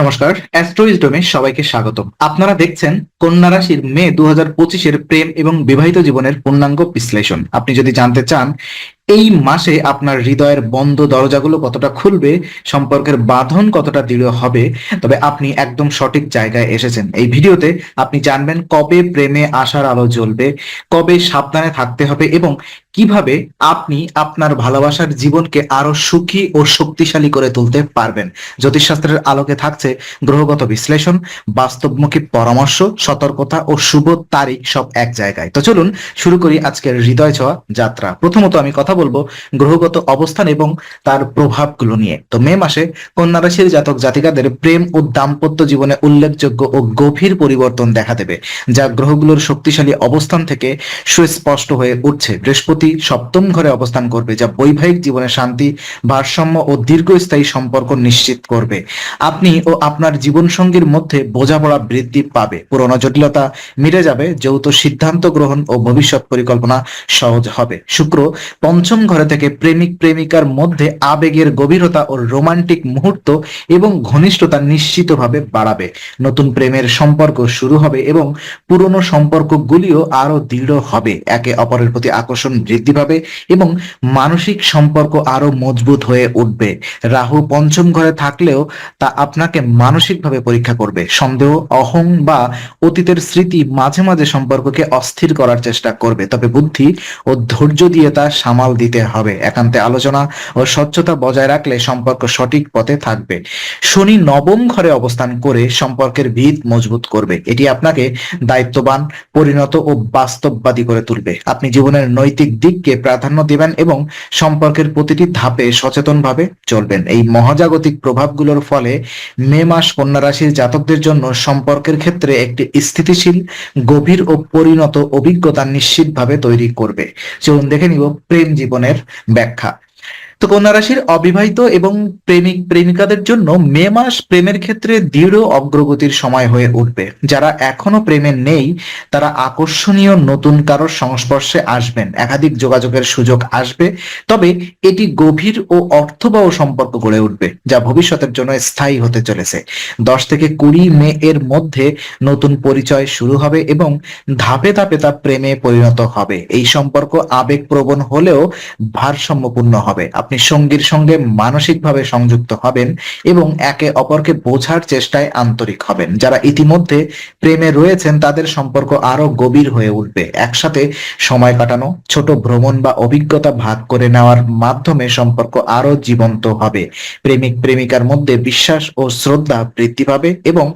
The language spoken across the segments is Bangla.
নমস্কার, অ্যাস্ট্রোইজডমে সবাইকে স্বাগত আপনারা দেখছেন কন্যা রাশির মে দু পঁচিশের প্রেম এবং বিবাহিত জীবনের পূর্ণাঙ্গ বিশ্লেষণ। আপনি যদি জানতে চান এই মাসে আপনার হৃদয়ের বন্ধ দরজাগুলো কতটা খুলবে, সম্পর্কের বাঁধন কতটা দৃঢ় হবে, তবে আপনি একদম সঠিক জায়গায় এসেছেন। এই ভিডিওতে আপনি জানবেন কবে প্রেমে আসার আলো জ্বলবে, কবে সাবধানে থাকতে হবে এবং কীভাবে আপনি আপনার ভালোবাসার জীবনকে আরও সুখী ও শক্তিশালী করে তুলতে পারবেন। জ্যোতিষশাস্ত্রের আলোকে থাকছে গ্রহগত বিশ্লেষণ, বাস্তবমুখী পরামর্শ, সতর্কতা ও শুভ তারিখ সব এক জায়গায়। তো চলুন শুরু করি আজকের হৃদয় ছোঁয়া যাত্রা। প্রথমত আমি কথা বলব, গ্রহগত অবস্থান এবং তার প্রভাবগুলো নিয়ে। তো মে মাসে কন্যা রাশির জাতক জাতিকাদের প্রেম ও দাম্পত্য জীবনে উল্লেখযোগ্য ও গভীর পরিবর্তন দেখা দেবে, যা গ্রহগুলোর শক্তিশালী অবস্থান থেকে সুস্পষ্ট হয়ে উঠছে। বৃহস্পতি সপ্তম ঘরে অবস্থান করবে, যা বৈবাহিক জীবনে শান্তি, ভারসাম্য ও দীর্ঘস্থায়ী সম্পর্ক নিশ্চিত করবে। আপনি ও আপনার জীবনসঙ্গীর মধ্যে বোঝাপড়া বৃদ্ধি পাবে। পুরনো জটিলতা মিটে যাবে, যৌথ সিদ্ধান্ত গ্রহণ ও ভবিষ্যৎ পরিকল্পনা সহজ হবে। শুক্র পঞ্চম ঘরে থেকে প্রেমিক প্রেমিকার মধ্যে আবেগের গভীরতা ও রোমান্টিক মুহূর্ত এবং ঘনিষ্ঠতা নিশ্চিতভাবে বাড়াবে। নতুন প্রেমের সম্পর্ক শুরু হবে এবং পুরনো সম্পর্কগুলিও আরও দৃঢ় হবে। একে অপরের প্রতি আকর্ষণ বৃদ্ধি পাবে এবং মানসিক সম্পর্ক আরও মজবুত হয়ে উঠবে। রাহু পঞ্চম ঘরে থাকলেও তা আপনাকে মানসিকভাবে পরীক্ষা করবে। সন্দেহ, অহং বা অতীতের স্মৃতি মাঝে মাঝে সম্পর্ককে অস্থির করার চেষ্টা করবে। তবে বুদ্ধি ও ধৈর্য দিয়ে তা সামাল দিতে হবে। একান্তে আলোচনা ও স্বচ্ছতা বজায় রাখলে সম্পর্ক সঠিক পথে থাকবে। শনি নবম ঘরে অবস্থান করে সম্পর্কের ভিত মজবুত করবে। এটি আপনাকে দায়িত্ববান, পরিণত ও বাস্তববাদী করে তুলবে। আপনি জীবনের নৈতিক দিককে প্রাধান্য দিবেন এবং সম্পর্কের প্রতিটি ধাপে সচেতনভাবে চলবেন। এই মহাজাগতিক প্রভাবগুলোর ফলে মে মাস কন্যা রাশির জাতকদের জন্য সম্পর্কের ক্ষেত্রে একটি স্থিতিশীল, গভীর ও পরিণত অভিজ্ঞতা নিশ্চিতভাবে তৈরি করবে। চলুন দেখে নিব প্রেম জীবনের ব্যাখ্যা। তো কন্যা রাশির অবিবাহিত এবং প্রেমিক প্রেমিকাদের জন্য মে মাস প্রেমের ক্ষেত্রে দৃঢ় অগ্রগতির সময় হয়ে উঠবে। যারা এখনও প্রেমে নেই, তারা আকর্ষণীয় নতুন কারোর সংস্পর্শে আসবেন। একাধিক যোগাযোগের সুযোগ আসবে, তবে এটি গভীর ও অর্থবহ সম্পর্ক গড়ে উঠবে, যা ভবিষ্যতের জন্য স্থায়ী হতে চলেছে। দশ থেকে কুড়ি মে এর মধ্যে নতুন পরিচয় শুরু হবে এবং ধাপে ধাপে তা প্রেমে পরিণত হবে। এই সম্পর্ক আবেগপ্রবণ হলেও ভারসাম্যপূর্ণ হবে। আপনি সঙ্গীর সঙ্গে মানসিকভাবে সংযুক্ত হবেন এবং একে অপরকে বোঝার চেষ্টায় আন্তরিক হবেন। যারা ইতিমধ্যে প্রেমে রয়েছেন, তাদের সম্পর্ক আরও গভীর হয়ে উঠবে। একসাথে সময় কাটানো, ছোট ভ্রমণ বা অভিজ্ঞতা ভাগ করে নেওয়ার মাধ্যমে সম্পর্ক আরও জীবন্ত হবে। প্রেমিক, প্রেমিকার মধ্যে বিশ্বাস ও শ্রদ্ধা বৃদ্ধি পাবে এবং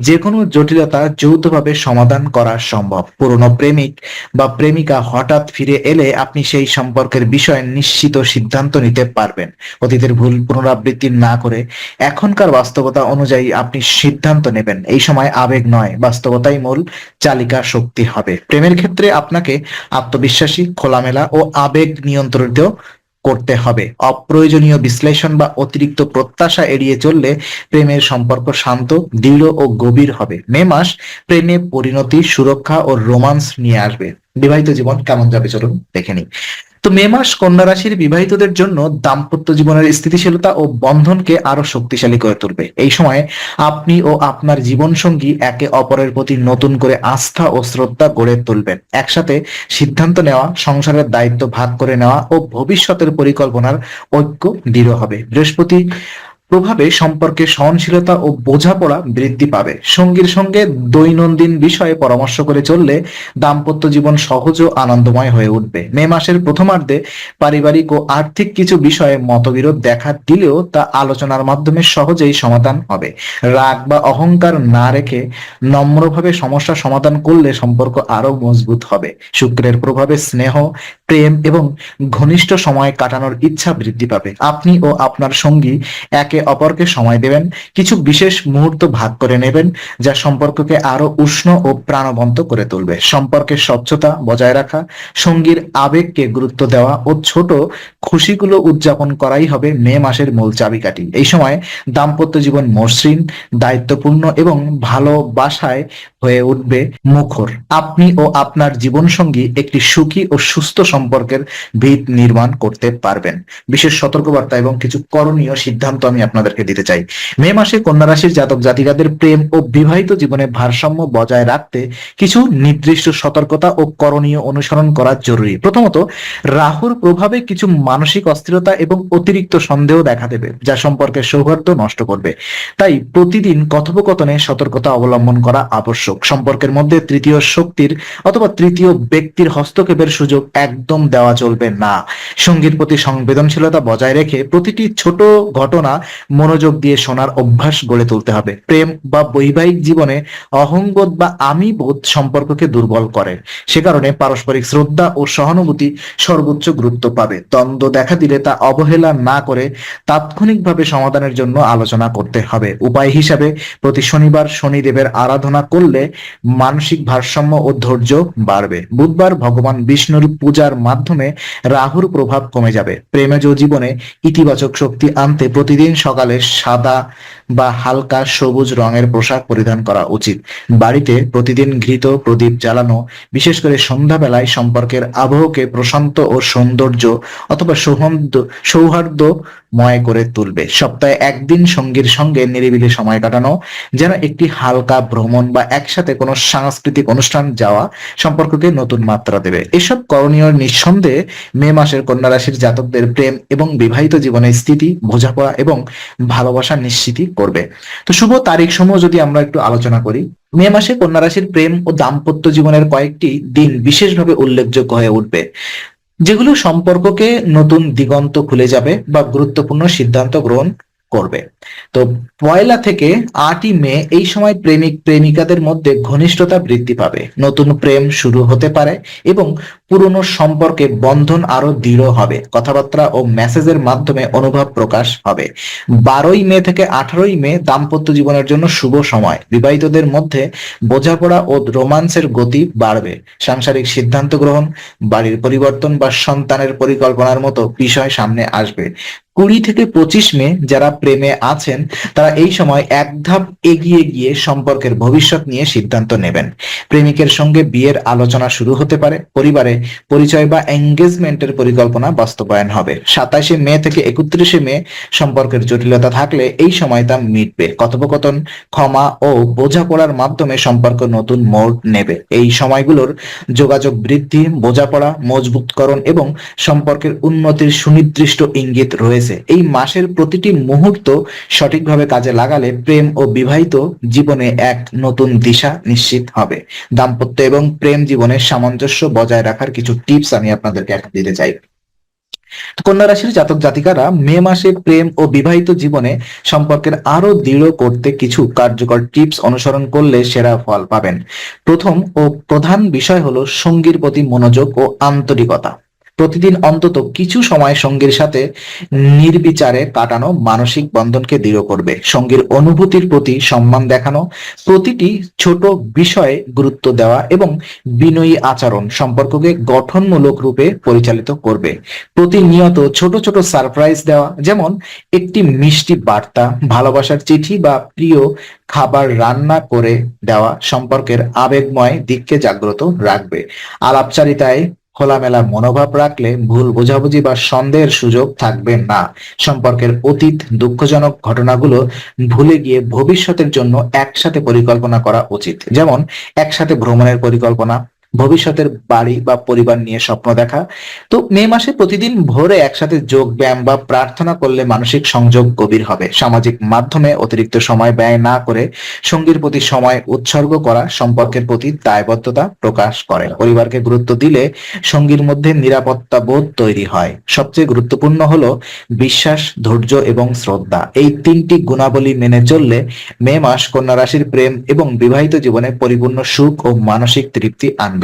যে কোনো জটিলতা যৌথভাবে সমাধান করা সম্ভব। পুরনো প্রেমিক বা প্রেমিকা হঠাৎ ফিরে এলে আপনি সেই সম্পর্কের বিষয়ে নিশ্চিত সিদ্ধান্ত নিতে পারবেন। অতীতের ভুল পুনরাবৃত্তি না করে এখনকার বাস্তবতা অনুযায়ী আপনি সিদ্ধান্ত নেবেন। এই সময় আবেগ নয়, বাস্তবতাই মূল চালিকা শক্তি হবে। প্রেমের ক্ষেত্রে আপনাকে আত্মবিশ্বাসী, খোলামেলা ও আবেগ নিয়ন্ত্রিত করতে হবে। অপ্রয়োজনীয় বিশ্লেষণ বা অতিরিক্ত প্রত্যাশা এড়িয়ে চললে প্রেমের সম্পর্ক শান্ত, দৃঢ় ও গভীর হবে। মে মাস প্রেমে পরিণতি, সুরক্ষা ও রোমান্স নিয়ে আসবে। বিবাহিত জীবন কেমন যাবে চলুন দেখে নিই। তো মে মাস কন্যা রাশির বিবাহিতদের জন্য দাম্পত্য জীবনের স্থিতিশীলতা ও বন্ধনকে আরও শক্তিশালী করে তুলবে। এই সময় আপনি ও আপনার জীবনসঙ্গী একে অপরের প্রতি নতুন করে আস্থা ও শ্রদ্ধা গড়ে তুলবেন। একসাথে সিদ্ধান্ত নেওয়া, সংসারের দায়িত্ব ভাগ করে নেওয়া ও ভবিষ্যতের পরিকল্পনার ঐক্য দৃঢ় হবে। বৃহস্পতি প্রভাবে সম্পর্কে সহনশীলতা ও বোঝাপড়া বৃদ্ধি পাবে। সঙ্গীর সঙ্গে দৈনন্দিন বিষয়ে পরামর্শ করে চললে দাম্পত্য জীবন সহজ ও আনন্দময় হয়ে উঠবে। মে মাসের প্রথমার্ধে পারিবারিক ও আর্থিক কিছু বিষয়ে মতবিরোধ দেখা দিলেও তা আলোচনার মাধ্যমে সহজেই সমাধান হবে। রাগ বা অহংকার না রেখে নম্রভাবে সমস্যা সমাধান করলে সম্পর্ক আরও মজবুত হবে। শুক্রের প্রভাবে স্নেহ, প্রেম এবং ঘনিষ্ঠ সময় কাটানোর ইচ্ছা বৃদ্ধি পাবে। আপনি ও আপনার সঙ্গী একে অপরকে সময় দেবেন, কিছু বিশেষ মুহূর্ত ভাগ করে নেবেন, যা সম্পর্ককে আরও উষ্ণ ও প্রাণবন্ত করে তুলবে। সম্পর্কের স্বচ্ছতা বজায় রাখা, সঙ্গীর আবেগকে গুরুত্ব দেওয়া ও ছোট খুশিগুলো উদযাপন করাই হবে মে মাসের মূল চাবিকাঠি। এই সময় দাম্পত্য জীবন মসৃণ, দায়িত্বপূর্ণ এবং ভালোবাসায় হয়ে উঠবে মুখর। আপনি ও আপনার জীবনসঙ্গী একটি সুখী ও সুস্থ সম্পর্কের ভিত নির্মাণ করতে পারবেন। বিশেষ সতর্কবার্তা এবং কিছু করণীয় সিদ্ধান্ত আমি আপনাদেরকে দিতে চাই। মে মাসে কন্যা রাশির জাতক জাতিকাদের প্রেম ও বিবাহিত জীবনে ভারসাম্য বজায় রাখতে কিছু নির্দিষ্ট সতর্কতা ও করণীয় অনুসরণ করা জরুরি। প্রথমত, রাহুর প্রভাবে কিছু মানসিক অস্থিরতা এবং অতিরিক্ত সন্দেহ দেখা দেবে, যা সম্পর্কের সৌহার্দ্য নষ্ট করবে। তাই প্রতিদিন কথোপকথনে সতর্কতা অবলম্বন করা আবশ্যক। সম্পর্কের মধ্যে তৃতীয় শক্তির অথবা তৃতীয় ব্যক্তির হস্তক্ষেপের সুযোগ একদম দেওয়া চলবে না। সঙ্গীর প্রতি সংবেদনশীলতা বজায় রেখে প্রতিটি ছোট ঘটনা মনোযোগ দিয়ে শোনার অভ্যাস গড়ে তুলতে হবে। প্রেম বা বৈবাহিক জীবনে অহংবোধ বা আমি বোধ সম্পর্ককে দুর্বল করে। সে কারণে পারস্পরিক শ্রদ্ধা ও সহানুভূতি সর্বোচ্চ গুরুত্ব পাবে। দ্বন্দ্ব দেখা দিলে তা অবহেলা না করে তাৎক্ষণিকভাবে সমাধানের জন্য আলোচনা করতে হবে। উপায় হিসাবে প্রতি শনিবার শনিদেবের আরাধনা করলে মানসিক ভারসাম্য ও ধৈর্য বাড়বে। বুধবার ভগবান বিষ্ণুর পূজার মাধ্যমে রাহুর প্রভাব কমে যাবে। প্রেমেজ জীবনে ইতিবাচক শক্তি আনতে প্রতিদিন সকালে সাদা বা হালকা সবুজ রঙের পোশাক পরিধান করা উচিত। বাড়িতে প্রতিদিন ঘৃত প্রদীপ জ্বালানো, বিশেষ করে সন্ধ্যাবেলায় সম্পর্কের আবহকে প্রশান্ত ও সৌন্দর্য অথবা সৌহার্দ্য সৌহার্দ্যময় করে তুলবে। সপ্তাহে একদিন সঙ্গীর সঙ্গে নিরিবিলি সময় কাটানো, যেন একটি হালকা ভ্রমণ বা একসাথে কোনো সাংস্কৃতিক অনুষ্ঠান যাওয়া সম্পর্ককে নতুন মাত্রা দেবে। এসব করণীয় নিঃসন্দেহে মে মাসের কন্যা রাশির জাতকদের প্রেম এবং বিবাহিত জীবনের স্থিতি, বোঝাপড়া এবং ভালোবাসা নিশ্চিত করবে। তো শুভ তারিখ সমূহ যদি আমরা একটু আলোচনা করি, মে মাসে কন্যা রাশির প্রেম ও দাম্পত্য জীবনের কয়েকটি দিন বিশেষভাবে উল্লেখযোগ্য হয়ে উঠবে। যেগুলো সম্পর্ককে নতুন দিগন্ত খুলে যাবে বা গুরুত্বপূর্ণ সিদ্ধান্ত গ্রহণ করবে। তো পয়লা থেকে আটই মে এই সময় প্রেমিক প্রেমিকাদের মধ্যে ঘনিষ্ঠতা বৃদ্ধি পাবে। নতুন প্রেম শুরু হতে পারে এবং পুরনো সম্পর্কে বন্ধন আরও দৃঢ় হবে। কথাবার্তা ও মেসেজের মাধ্যমে অনুভব প্রকাশ হবে। বারোই মে থেকে আঠারোই মে দাম্পত্য জীবনের জন্য শুভ সময়। বিবাহিতদের মধ্যে বোঝাপড়া ও রোমান্সের গতি বাড়বে। সাংসারিক সিদ্ধান্ত গ্রহণ, বাড়ির পরিবর্তন বা সন্তানের পরিকল্পনার মতো বিষয় সামনে আসবে। কুড়ি থেকে পঁচিশ মে যারা প্রেমে আছেন, তারা এই সময় এক ধাপ এগিয়ে গিয়ে সম্পর্কের ভবিষ্যৎ নিয়ে সিদ্ধান্ত নেবেন। প্রেমিকের সঙ্গে বিয়ের আলোচনা শুরু হতে পারে, পরিবারে পরিচয় বা এঙ্গেজমেন্টের পরিকল্পনা বাস্তবায়ন হবে। সাতাশে মে থেকে একত্রিশে মে সম্পর্কের জটিলতা থাকলে এই সময় তা মিটবে। কথোপকথন, ক্ষমা ও বোঝাপড়ার মাধ্যমে সম্পর্ক নতুন মোড় নেবে। এই সময়গুলোর যোগাযোগ বৃদ্ধি, বোঝাপড়া, মজবুতকরণ এবং সম্পর্কের উন্নতির সুনির্দিষ্ট ইঙ্গিত রয়েছে। এই মাসের প্রতিটি মুহূর্ত সঠিকভাবে কাজে লাগালে প্রেম ও বিবাহিত জীবনে এক নতুন দিশা নিশ্চিত হবে। দাম্পত্য এবং প্রেম জীবনের সামঞ্জস্য বজায় রাখার কিছু টিপস আমি আপনাদেরকে এখন দিতে চাই। কন্যা রাশির জাতক জাতিকারা মে মাসে প্রেম ও বিবাহিত জীবনে সম্পর্কের আরও দৃঢ় করতে কিছু কার্যকর টিপস অনুসরণ করলে সেরা ফল পাবেন। প্রথম ও প্রধান বিষয় হলো সঙ্গীর প্রতি মনোযোগ ও আন্তরিকতা। প্রতিদিন অন্তত কিছু সময় সঙ্গীর সাথে নির্বিচারে কাটানো মানসিক বন্ধনকে দৃঢ় করবে। সঙ্গীর অনুভূতির প্রতি সম্মান দেখানো, প্রতিটি ছোট বিষয়ে গুরুত্ব দেওয়া এবং বিনয়ী আচরণ সম্পর্ককে গঠনমূলক রূপে পরিচালিত করবে। প্রতিনিয়ত ছোট ছোট সারপ্রাইজ দেওয়া, যেমন একটি মিষ্টি বার্তা, ভালোবাসার চিঠি বা প্রিয় খাবার রান্না করে দেওয়া সম্পর্কের আবেগময় দিককে জাগ্রত রাখবে। আলাপচারিতায় খোলামেলা মনোভাব রাখলে ভুল বোঝাবুঝি বা সন্দেহের সুযোগ থাকবে না। সম্পর্কের অতীত দুঃখজনক ঘটনাগুলো ভুলে গিয়ে ভবিষ্যতের জন্য একসাথে পরিকল্পনা করা উচিত। যেমন, একসাথে ভ্রমণের পরিকল্পনা ভবিষ্যতের বাড়ি বা পরিবার নিয়ে স্বপ্ন দেখা। তো মে মাসে প্রতিদিন ভোরে একসাথে যোগ, ব্যায়াম বা প্রার্থনা করলে মানসিক সংযোগ গভীর হবে। সামাজিক মাধ্যমে অতিরিক্ত সময় ব্যয় না করে সঙ্গীর প্রতি সময় উৎসর্গ করা সম্পর্কের প্রতি দায়বদ্ধতা প্রকাশ করে। পরিবারকে গুরুত্ব দিলে সঙ্গীর মধ্যে নিরাপত্তা বোধ তৈরি হয়। সবচেয়ে গুরুত্বপূর্ণ হলো বিশ্বাস, ধৈর্য এবং শ্রদ্ধা। এই তিনটি গুণাবলী মেনে চললে মে মাস কন্যা রাশির প্রেম এবং বিবাহিত জীবনে পরিপূর্ণ সুখ ও মানসিক তৃপ্তি আনবে।